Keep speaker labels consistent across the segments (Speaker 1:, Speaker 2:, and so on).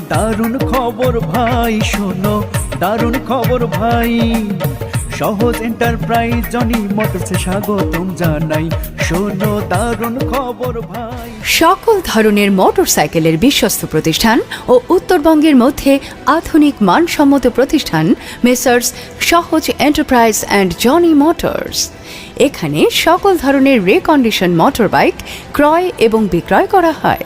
Speaker 1: দারুণ খবর ভাই, শোনো। দারুণ খবর ভাই। সহজ এন্টারপ্রাইজ জনি মোটরসে স্বাগতম জানাই। শোনো, দারুণ খবর ভাই।
Speaker 2: সকল ধরনের মোটরসাইকেলের বিশ্বস্ত প্রতিষ্ঠান ও উত্তরবঙ্গের মধ্যে আধুনিক মানসম্মত প্রতিষ্ঠান মেসার্স সহজ এন্টারপ্রাইজ অ্যান্ড জনি মোটরস এখানে সকল ধরনের রেকন্ডিশন মোটর বাইক ক্রয় এবং বিক্রয় করা হয়।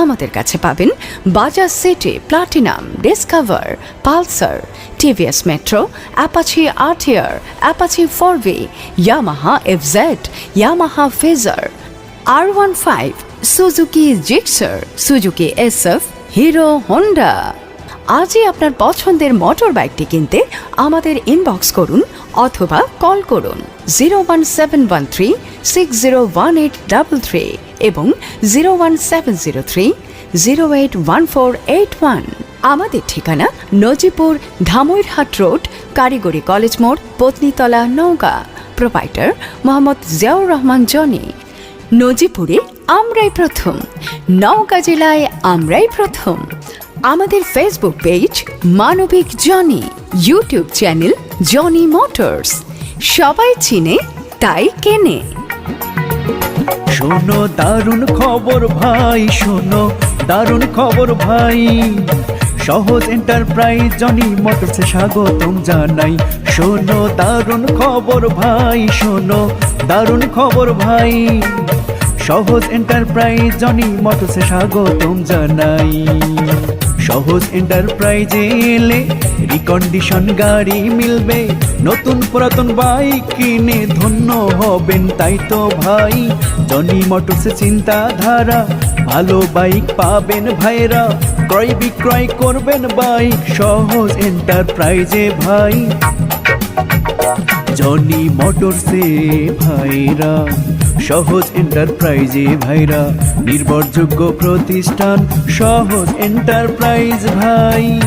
Speaker 2: আমাদের কাছে পাবেন Bajaj CT, platinum, discover, pulsar, TVS metro, apache RTR, apache four V Yamaha FZ Yamaha fazer, R one five, Suzuki gixxer, Suzuki SF, Hero Honda. আজই আপনার পছন্দের মোটর বাইকটি কিনতে আমাদের ইনবক্স করুন অথবা কল করুন zero one seven one three six zero one eight double three. এবং zero one seven zero three zero eight one four eight one আমাদের ঠিকানা নজিপুর ধামইরহাট রোড, কারিগরি কলেজ মোড়, পত্নীতলা, নওগাঁ। Proprietor Mohammad Ziaur Rahman, Johnny. নজিপুরে আমরাই প্রথম, নওগাঁ জেলায় আমরাই প্রথম। আমাদের ফেসবুক পেজ মানবিক Jony YouTube channel Jony motors. সবাই চিনে, তাই কেনে।
Speaker 1: শোনো, দারুণ খবর ভাই, শোনো, দারুণ খবর ভাই। সহজ এন্টারপ্রাইজ জনি মোটরসে স্বাগতম জানাই। শোনো, দারুণ খবর ভাই, শোনো, দারুণ খবর ভাই। সহজ এন্টারপ্রাইজ জনি মোটরসে স্বাগতম জানাই। সহজ এন্টারপ্রাইজে এলে রিকন্ডিশন গাড়ি মিলবে। নতুন পুরাতন বাইক কিনে ধন্য হবেন তাই তো ভাই। জনি মোটরসে চিন্তাধারা, ভালো বাইক পাবেন ভাইরা। ক্রয় বিক্রয় করবেন বাইক সহজ এন্টারপ্রাইজে ভাই। জনি মোটরসে ভাইরা। সহজ এন্টারপ্রাইজে ভাইরা, নির্ভরযোগ্য প্রতিষ্ঠান, সহজ এন্টারপ্রাইজ ভাই।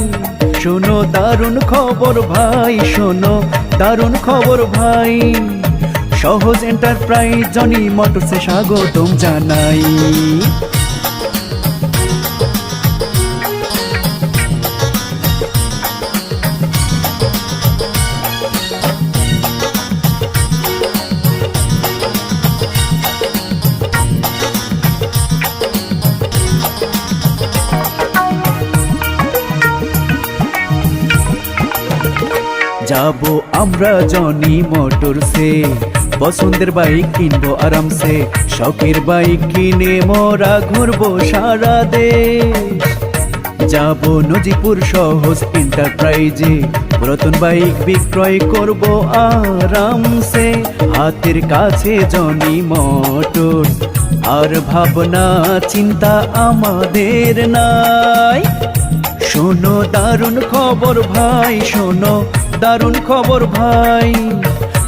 Speaker 1: শোনো দারুণ খবর ভাই, শোনো দারুণ খবর ভাই। সহজ এন্টারপ্রাইজ জনি মোটরসে স্বাগতম জানাই। যাব আমরা জনি মোটরসে পছন্দের বাইক কিনবো আরামসে শখের বাইক কিনে মোরা ঘুরবো সারা দেশ। যাব নজিপুর সহজ এন্টারপ্রাইজে। পুরাতন বাইক বিক্রয় করব আরামসে হাতের কাছে জনি মোটর। আর ভাবনা, চিন্তা আমাদের নাই। শোনো দারুণ খবর ভাই, শোনো দারুণ খবর ভাই।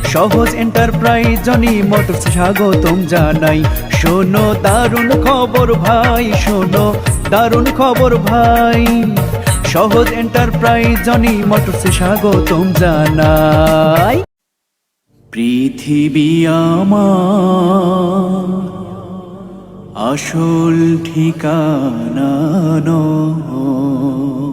Speaker 1: সহজ এন্টারপ্রাইজ জনি মোটরস স্বাগতম জানাই। শোনো দারুণ খবর ভাই, শোনো দারুণ খবর ভাই। সহজ এন্টারপ্রাইজ জনি মোটরস স্বাগতম জানাই। পৃথিবী আমার আসল ঠিকানা নয়।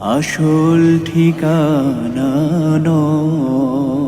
Speaker 1: আসল ঠিকানা নয়।